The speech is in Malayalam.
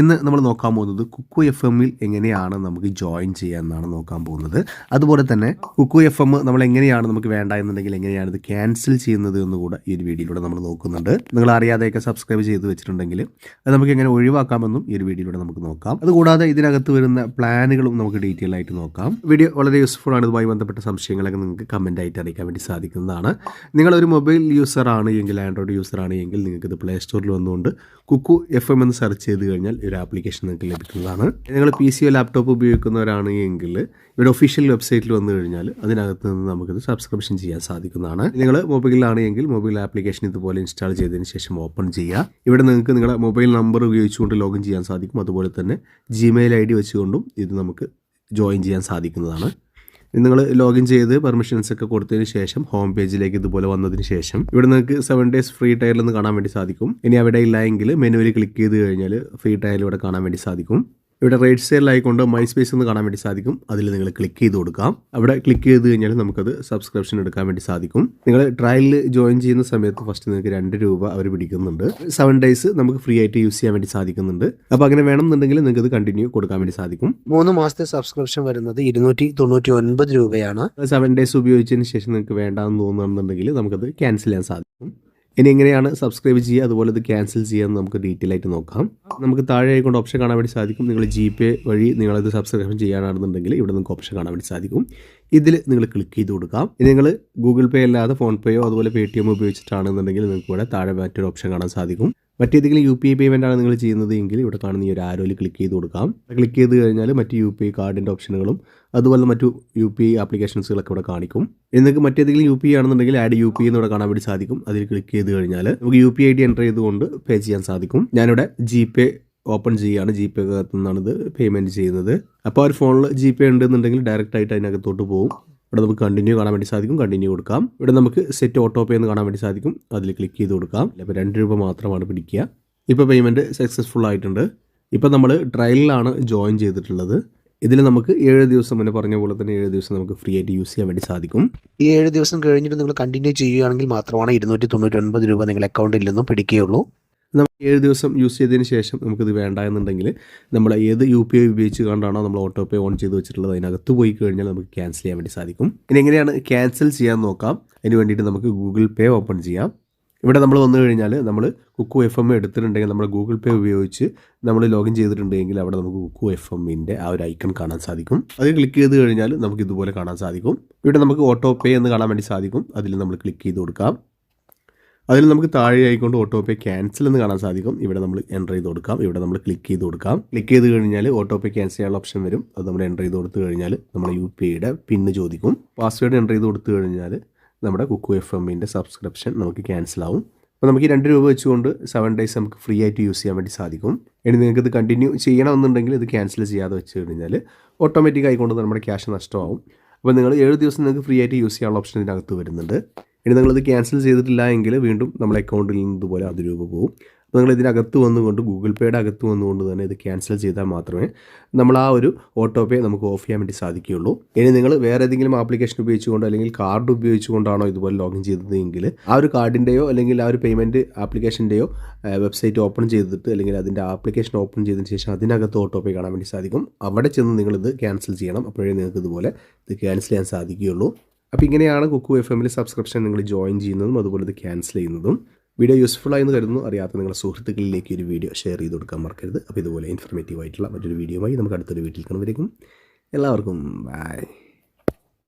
ഇന്ന് നമ്മൾ നോക്കാൻ പോകുന്നത് കുക്കു എഫ് എമ്മിൽ എങ്ങനെയാണ് നമുക്ക് ജോയിൻ ചെയ്യാമെന്നാണ് നോക്കാൻ പോകുന്നത്. അതുപോലെ തന്നെ കുക്കു എഫ് എം നമ്മൾ എങ്ങനെയാണ് നമുക്ക് വേണ്ട എന്നുണ്ടെങ്കിൽ എങ്ങനെയാണ് ഇത് ക്യാൻസൽ ചെയ്യുന്നത് എന്ന് കൂടെ ഈ ഒരു വീഡിയോയിലൂടെ നമ്മൾ നോക്കുന്നുണ്ട്. നിങ്ങൾ അറിയാതെയൊക്കെ സബ്സ്ക്രൈബ് ചെയ്ത് വെച്ചിട്ടുണ്ടെങ്കിൽ അത് നമുക്ക് എങ്ങനെ ഒഴിവാക്കാമെന്നും ഈ ഒരു വീഡിയോയിലൂടെ നമുക്ക് നോക്കാം. അതുകൂടാതെ ഇതിനകത്ത് വരുന്ന പ്ലാനുകളും നമുക്ക് ഡീറ്റെയിൽ ആയിട്ട് നോക്കാം. വീഡിയോ വളരെ യൂസ്ഫുൾ ആണ്. ഇതുമായി ബന്ധപ്പെട്ട സംശയങ്ങളൊക്കെ നിങ്ങൾക്ക് കമന്റ് ആയിട്ട് അറിയിക്കാൻ വേണ്ടി സാധിക്കുന്നതാണ്. നിങ്ങളൊരു മൊബൈൽ യൂസർ ആണ് എങ്കിൽ ആൻഡ്രോയിഡ് യൂസർ ആണ് എങ്കിൽ നിങ്ങൾക്ക് ഇത് പ്ലേ സ്റ്റോറിൽ വന്നുകൊണ്ട് കുക്കു എഫ് എം എന്ന് സെർച്ച് ചെയ്ത് കഴിഞ്ഞാൽ ഒരു ആപ്ലിക്കേഷൻ നിങ്ങൾക്ക് ലഭിക്കുന്നതാണ്. നിങ്ങൾ പി സി ഒ ലാപ്ടോപ്പ് ഉപയോഗിക്കുന്നവരാണ് എങ്കിൽ ഇവിടെ ഒഫീഷ്യൽ വെബ്സൈറ്റിൽ വന്നു കഴിഞ്ഞാൽ അതിനകത്ത് നിന്ന് നമുക്കിത് സബ്സ്ക്രിപ്ഷൻ ചെയ്യാൻ സാധിക്കുന്നതാണ്. നിങ്ങൾ മൊബൈലിലാണ് എങ്കിൽ മൊബൈൽ ആപ്ലിക്കേഷൻ ഇതുപോലെ ഇൻസ്റ്റാൾ ചെയ്തതിന് ശേഷം ഓപ്പൺ ചെയ്യുക. ഇവിടെ നിങ്ങൾക്ക് നിങ്ങളുടെ മൊബൈൽ നമ്പർ ഉപയോഗിച്ചുകൊണ്ട് ലോഗിൻ ചെയ്യാൻ സാധിക്കും. അതുപോലെ തന്നെ ജിമെയിൽ ഐ ഡി വെച്ചുകൊണ്ടും ഇത് നമുക്ക് ജോയിൻ ചെയ്യാൻ സാധിക്കുന്നതാണ്. നിങ്ങൾ ലോഗിൻ ചെയ്ത് പെർമിഷൻസ് ഒക്കെ കൊടുത്തതിന് ശേഷം ഹോം പേജിലേക്ക് ഇതുപോലെ വന്നതിന് ശേഷം ഇവിടെ നിങ്ങൾക്ക് സെവൻ ഡേയ്സ് ഫ്രീ ട്രയൽ എന്ന് കാണാൻ വേണ്ടി സാധിക്കും. ഇനി അവിടെ ഇല്ല മെനുവിൽ ക്ലിക്ക് ചെയ്ത് കഴിഞ്ഞാൽ ഫ്രീ ട്രയൽ ഇവിടെ കാണാൻ വേണ്ടി സാധിക്കും. ഇവിടെ റൈറ്റ് സൈഡിലായിക്കൊണ്ട് മൈ സ്പേസ് എന്ന് കാണാൻ വേണ്ടി സാധിക്കും. അതിൽ നിങ്ങൾ ക്ലിക്ക് ചെയ്ത് കൊടുക്കാം. അവിടെ ക്ലിക്ക് ചെയ്ത് കഴിഞ്ഞാൽ നമുക്കത് സബ്സ്ക്രിപ്ഷൻ എടുക്കാൻ വേണ്ടി സാധിക്കും. നിങ്ങൾ ട്രയലിൽ ജോയിൻ ചെയ്യുന്ന സമയത്ത് ഫസ്റ്റ് നിങ്ങൾക്ക് രണ്ട് രൂപ അവർ പിടിക്കുന്നുണ്ട്. സെവൻ ഡേയ്സ് നമുക്ക് ഫ്രീ ആയിട്ട് യൂസ് ചെയ്യാൻ വേണ്ടി സാധിക്കുന്നുണ്ട്. അപ്പോൾ അങ്ങനെ വേണമെന്നുണ്ടെങ്കിൽ നിങ്ങൾക്ക് അത് കണ്ടിന്യൂ കൊടുക്കാൻ വേണ്ടി സാധിക്കും. മൂന്ന് മാസത്തെ സബ്സ്ക്രിപ്ഷൻ വരുന്നത് ഇരുന്നൂറ്റി തൊണ്ണൂറ്റി ഒൻപത് രൂപയാണ്. സെവൻ ഡേയ്സ് ഉപയോഗിച്ചതിന് ശേഷം നിങ്ങൾക്ക് വേണ്ടാന്ന് തോന്നുന്നുണ്ടെങ്കിൽ നമുക്കത് ക്യാൻസൽ ചെയ്യാൻ സാധിക്കും. ഇനി എങ്ങനെയാണ് സബ്സ്ക്രൈബ് ചെയ്യുക? അതുപോലെ ഇത് ക്യാൻസൽ ചെയ്യാമെന്ന് നമുക്ക് ഡീറ്റെയിൽ ആയിട്ട് നോക്കാം. നമുക്ക് താഴെ കൊണ്ട് ഓപ്ഷൻ കാണാൻ വേണ്ടി സാധിക്കും. നിങ്ങൾ ജി പേ വഴി നിങ്ങളത് സബ്സ്ക്രിപ്ഷൻ ചെയ്യാനാണെന്നുണ്ടെങ്കിൽ ഇവിടെ നിങ്ങൾക്ക് ഓപ്ഷൻ കാണാൻ വേണ്ടി സാധിക്കും. ഇതിൽ നിങ്ങൾ ക്ലിക്ക് ചെയ്ത് കൊടുക്കാം. ഇനി നിങ്ങൾ ഗൂഗിൾ പേ അല്ലാതെ ഫോൺ പേയോ അതുപോലെ പേ ടി എം ഉപയോഗിച്ചിട്ടാണെന്നുണ്ടെങ്കിൽ നിങ്ങൾക്ക് ഇവിടെ താഴെ മറ്റൊരു ഓപ്ഷൻ കാണാൻ സാധിക്കും. മറ്റേതെങ്കിലും യു പി ഐ പേയ്മെന്റ് ആണ് നിങ്ങൾ ചെയ്യുന്നത് എങ്കിൽ ഇവിടെ കാണുന്ന ഈ ഒരു ആരോയിൽ ക്ലിക്ക് ചെയ്ത് കൊടുക്കാം. ക്ലിക്ക് ചെയ്ത് കഴിഞ്ഞാൽ മറ്റ് യു പി ഐ കാർഡിന്റെ ഓപ്ഷനുകളും അതുപോലെ മറ്റു യു പി ഐ ആപ്ലിക്കേഷൻസുകളൊക്കെ ഇവിടെ കാണിക്കും. നിങ്ങൾക്ക് മറ്റേതെങ്കിലും യു പി ഐ ആണെന്നുണ്ടെങ്കിൽ ആഡ് യു പി ഐ എന്നിവിടെ കാണാൻ വേണ്ടി സാധിക്കും. അതിൽ ക്ലിക്ക് ചെയ്ത് കഴിഞ്ഞാൽ നമുക്ക് U P I D enter ചെയ്തുകൊണ്ട് പേ ചെയ്യാൻ സാധിക്കും. ഞാനിവിടെ ജി പേ ഓപ്പൺ ചെയ്യുകയാണ്. ജി പേ അകത്തു നിന്നാണ് ഇത് പേയ്മെന്റ് ചെയ്യുന്നത്. അപ്പോൾ ആ ഒരു ഫോണിൽ ജി പേ ഉണ്ടെന്നുണ്ടെങ്കിൽ ഡയറക്റ്റ് ആയിട്ട് അതിനകത്തോട്ട് പോകും. ഇവിടെ നമുക്ക് കണ്ടിന്യൂ കാണാൻ വേണ്ടി സാധിക്കും. കണ്ടിന്യൂ കൊടുക്കാം. ഇവിടെ നമുക്ക് സെറ്റ് ഓട്ടോ പേ എന്ന് കാണാൻ വേണ്ടി സാധിക്കും. അതിൽ ക്ലിക്ക് ചെയ്ത് കൊടുക്കാം. അപ്പോൾ രണ്ട് രൂപ മാത്രമാണ് പിടിക്കുക. ഇപ്പോൾ പേയ്മെന്റ് സക്സസ്ഫുൾ ആയിട്ടുണ്ട്. ഇപ്പോൾ നമ്മൾ ട്രയലിലാണ് ജോയിൻ ചെയ്തിട്ടുള്ളത്. ഇതിൽ നമുക്ക് ഏഴ് ദിവസം മുന്നേ പറഞ്ഞ പോലെ തന്നെ ഏഴ് ദിവസം നമുക്ക് ഫ്രീ ആയിട്ട് യൂസ് ചെയ്യാൻ വേണ്ടി സാധിക്കും. ഈ ഏഴ് ദിവസം കഴിഞ്ഞിട്ട് നിങ്ങൾ കണ്ടിന്യൂ ചെയ്യുകയാണെങ്കിൽ മാത്രമാണ് ഇരുന്നൂറ്റി തൊണ്ണൂറ്റി ഒൻപത് രൂപ നിങ്ങളുടെ അക്കൗണ്ടിൽ നിന്നും പിടിക്കുകയുള്ളൂ. നമ്മൾ ഏഴ് ദിവസം യൂസ് ചെയ്തതിന് ശേഷം നമുക്കിത് വേണ്ട എന്നുണ്ടെങ്കിൽ നമ്മൾ ഏത് യു പി ഐ ഉപയോഗിച്ച് കൊണ്ടാണോ നമ്മൾ ഓട്ടോ പേ ഓൺ ചെയ്ത് വെച്ചിട്ടുള്ളത് അതിനകത്ത് പോയി കഴിഞ്ഞാൽ നമുക്ക് ക്യാൻസൽ ചെയ്യാൻ വേണ്ടി സാധിക്കും. ഇനി എങ്ങനെയാണ് ക്യാൻസൽ ചെയ്യാൻ നോക്കാം? അതിന് വേണ്ടിയിട്ട് നമുക്ക് ഗൂഗിൾ പേ ഓപ്പൺ ചെയ്യാം. ഇവിടെ നമ്മൾ വന്നു കഴിഞ്ഞാൽ നമ്മൾ കുക്കു എഫ് എം എടുത്തിട്ടുണ്ടെങ്കിൽ നമ്മൾ ഗൂഗിൾ പേ ഉപയോഗിച്ച് നമ്മൾ ലോഗിൻ ചെയ്തിട്ടുണ്ടെങ്കിൽ അവിടെ നമുക്ക് കുക്കു എഫ് എമ്മിന്റെ ആ ഒരു ഐക്കൺ കാണാൻ സാധിക്കും. അത് ക്ലിക്ക് ചെയ്ത് കഴിഞ്ഞാൽ നമുക്ക് ഇതുപോലെ കാണാൻ സാധിക്കും. ഇവിടെ നമുക്ക് ഓട്ടോ പേ എന്ന് കാണാൻ വേണ്ടി സാധിക്കും. അതിൽ നമ്മൾ ക്ലിക്ക് ചെയ്ത് കൊടുക്കാം. അതിൽ നമുക്ക് താഴെ ആയിക്കൊണ്ട് ഓട്ടോപേ ക്യാൻസൽ എന്ന് കാണാൻ സാധിക്കും. ഇവിടെ നമ്മൾ എന്റർ ചെയ്ത് കൊടുക്കാം. ഇവിടെ നമ്മൾ ക്ലിക്ക് ചെയ്ത് കൊടുക്കാം. ക്ലിക്ക് ചെയ്ത് കഴിഞ്ഞാൽ ഓട്ടോപേ ക്യാൻസൽ ചെയ്യാനുള്ള ഓപ്ഷൻ വരും. അത് നമ്മൾ എന്റർ ചെയ്ത് കൊടുത്തു കഴിഞ്ഞാൽ നമ്മുടെ യു പി ഐയുടെ പിന്ന് ചോദിക്കും. പാസ്വേഡ് എന്റർ ചെയ്ത് കൊടുത്തു കഴിഞ്ഞാൽ നമ്മുടെ കുക്കു എഫ് എമ്മിന്റെ സബ്സ്ക്രിപ്ഷൻ നമുക്ക് ക്യാൻസൽ ആവും. അപ്പോൾ നമുക്ക് രണ്ട് രൂപ വെച്ചുകൊണ്ട് സെവൻ ഡേയ്സ് നമുക്ക് ഫ്രീ ആയിട്ട് യൂസ് ചെയ്യാൻ വേണ്ടി സാധിക്കും. ഇനി നിങ്ങൾക്ക് ഇത് കണ്ടിന്യൂ ചെയ്യണമെന്നുണ്ടെങ്കിൽ ഇത് ക്യാൻസൽ ചെയ്യാതെ വെച്ച് കഴിഞ്ഞാൽ ഓട്ടോമാറ്റിക് ആയിക്കൊണ്ട് നമ്മുടെ ക്യാഷ് നഷ്ടമാവും. അപ്പോൾ നിങ്ങൾ ഏഴ് ദിവസം നിങ്ങൾക്ക് ഫ്രീ ആയിട്ട് യൂസ് ചെയ്യാനുള്ള ഓപ്ഷൻ ഇതിനകത്ത് വരുന്നുണ്ട്. ഇനി നിങ്ങളിത് ക്യാൻസൽ ചെയ്തിട്ടില്ല എങ്കിൽ വീണ്ടും നമ്മുടെ അക്കൗണ്ടിൽ നിന്ന് ഇതുപോലെ അത് രൂപ പോകും അപ്പോൾ നിങ്ങൾ ഇതിനകത്ത് വന്നുകൊണ്ട് ഗൂഗിൾ പേയുടെ അകത്ത് വന്നുകൊണ്ട് തന്നെ ഇത് ക്യാൻസൽ ചെയ്താൽ മാത്രമേ നമ്മൾ ആ ഒരു ഓട്ടോ പേ നമുക്ക് ഓഫ് ചെയ്യാൻ വേണ്ടി സാധിക്കുകയുള്ളൂ. ഇനി നിങ്ങൾ വേറെ ഏതെങ്കിലും ആപ്ലിക്കേഷൻ ഉപയോഗിച്ചുകൊണ്ടോ അല്ലെങ്കിൽ കാർഡ് ഉപയോഗിച്ചുകൊണ്ടാണോ ഇതുപോലെ ലോഗിൻ ചെയ്തതെങ്കിൽ ആ ഒരു കാർഡിന്റെയോ അല്ലെങ്കിൽ ആ ഒരു പേയ്മെന്റ് ആപ്ലിക്കേഷന്റെയോ വെബ്സൈറ്റ് ഓപ്പൺ ചെയ്തിട്ട് അല്ലെങ്കിൽ അതിന്റെ ആപ്ലിക്കേഷൻ ഓപ്പൺ ചെയ്തതിന് ശേഷം അതിനകത്ത് ഓട്ടോ പേ കാണാൻ വേണ്ടി സാധിക്കും. അവിടെ ചെന്ന് നിങ്ങളിത് ക്യാൻസൽ ചെയ്യണം. അപ്പോഴേ നിങ്ങൾക്ക് ഇതുപോലെ ഇത് ക്യാൻസൽ ചെയ്യാൻ സാധിക്കുകയുള്ളൂ. അപ്പോൾ ഇങ്ങനെയാണ് കുക്കു എഫ് എമ്മിൽ സബ്സ്ക്രിപ്ഷൻ നിങ്ങൾ ജോയിൻ ചെയ്യുന്നതും അതുപോലെ ഇത് ക്യാൻസൽ ചെയ്യുന്നതും. വീഡിയോ യൂസ്ഫുൾ ആയെന്ന് കരുതുന്നു. അറിയാത്ത നിങ്ങളുടെ സുഹൃത്തുക്കളിലേക്ക് ഒരു വീഡിയോ ഷെയർ ചെയ്ത് കൊടുക്കാൻ മറക്കരുത്. അപ്പോൾ ഇതുപോലെ ഇൻഫർമേറ്റീവ് ആയിട്ടുള്ള മറ്റൊരു വീഡിയോയുമായി നമുക്ക് അടുത്തൊരു വീട്ടിൽ കാണുമ്പോഴേക്കും എല്ലാവർക്കും ബൈ